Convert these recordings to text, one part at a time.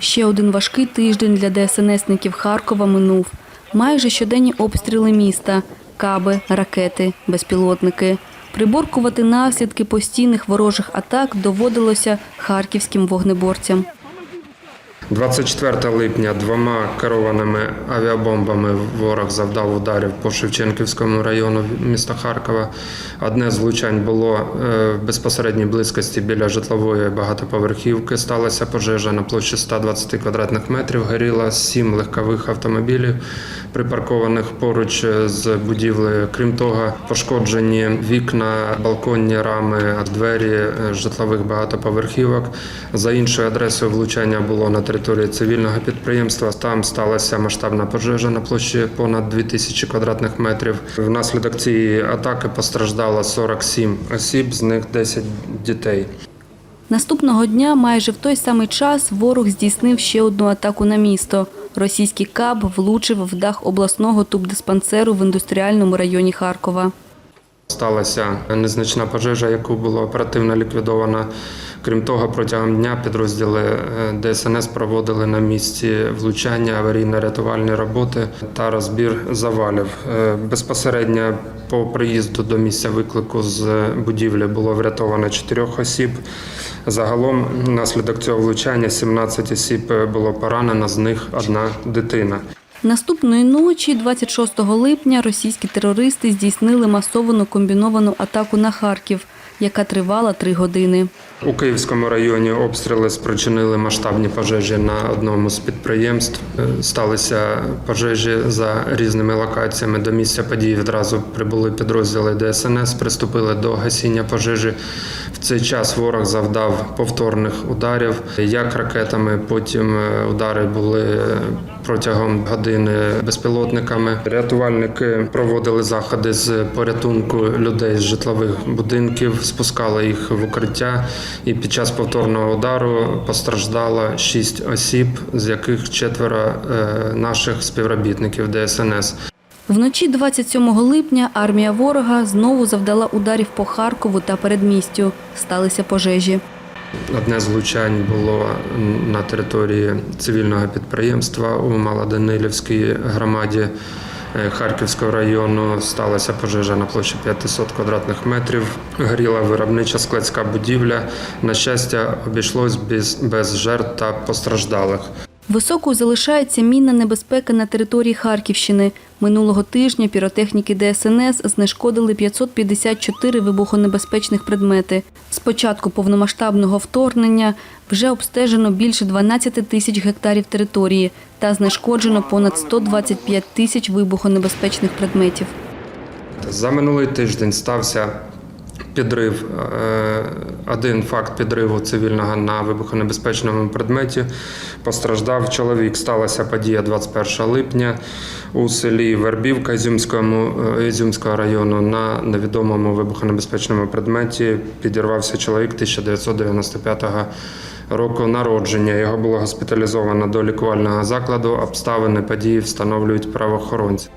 Ще один важкий тиждень для ДСНСників Харкова минув. Майже щоденні обстріли міста, каби, ракети, безпілотники. Приборкувати наслідки постійних ворожих атак доводилося харківським вогнеборцям. 24 липня двома керованими авіабомбами ворог завдав ударів по Шевченківському району міста Харкова. Одне з влучань було е, в безпосередній близькості біля житлової багатоповерхівки. Сталася пожежа на площі 120 квадратних метрів. Горіло сім легкових автомобілів, припаркованих поруч з будівлею. Крім того, пошкоджені вікна, балконні рами, двері е, житлових багатоповерхівок. За іншою адресою влучання було на території цивільного підприємства. Там сталася масштабна пожежа на площі понад 2000 квадратних метрів. Внаслідок цієї атаки постраждало 47 осіб, з них 10 дітей. Наступного дня, майже в той самий час, ворог здійснив ще одну атаку на місто. Російський каб влучив в дах обласного тубдиспансеру в індустріальному районі Харкова. Сталася незначна пожежа, яку було оперативно ліквідовано. Крім того, протягом дня підрозділи е, ДСНС проводили на місці влучання, аварійно-рятувальні роботи та розбір завалів. Е, Безпосередньо по приїзду до місця виклику з будівлі було врятовано чотирьох осіб. Загалом, внаслідок цього влучання, 17 осіб було поранено, з них одна дитина. Наступної ночі, 26 липня, російські терористи здійснили масовану комбіновану атаку на Харків, яка тривала три години. У Київському районі обстріли спричинили масштабні пожежі на одному з підприємств. Е, Сталися пожежі за різними локаціями. До місця події відразу прибули підрозділи ДСНС, приступили до гасіння пожежі. В цей час ворог завдав повторних ударів, як ракетами. Потім е, удари були протягом години безпілотниками. Рятувальники проводили заходи з порятунку людей з житлових будинків, спускали їх в укриття. І під час повторного удару постраждало шість осіб, з яких четверо е, наших співробітників ДСНС. Вночі 27 липня армія ворога знову завдала ударів по Харкову та передмістю. Сталися пожежі. Одне з влучань було на території цивільного підприємства у Малоданилівській громаді е, Харківського району. Сталася пожежа на площі 500 квадратних метрів. Горіла виробнича складська будівля. На щастя, обійшлось без, без жертв та постраждалих. Високою залишається мінна небезпека на території Харківщини. Минулого тижня піротехніки ДСНС знешкодили 554 вибухонебезпечних предмети. З початку повномасштабного вторгнення вже обстежено більше 12 тисяч гектарів території та знешкоджено понад 125 тисяч вибухонебезпечних предметів. За минулий тиждень стався підрив, е, один факт підриву цивільного на вибухонебезпечному предметі. Постраждав чоловік. Сталася подія 21 липня у селі Вербівка е, Ізюмського району на невідомому вибухонебезпечному предметі. Підірвався чоловік 1995 року народження. Його було госпіталізовано до лікувального закладу. Обставини події встановлюють правоохоронці.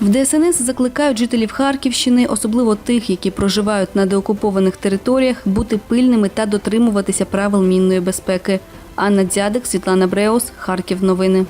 В ДСНС закликають жителів Харківщини, особливо тих, які проживають на деокупованих територіях, бути пильними та дотримуватися правил мінної безпеки. Анна Дзядик, Світлана Бреус, Харків. Новини.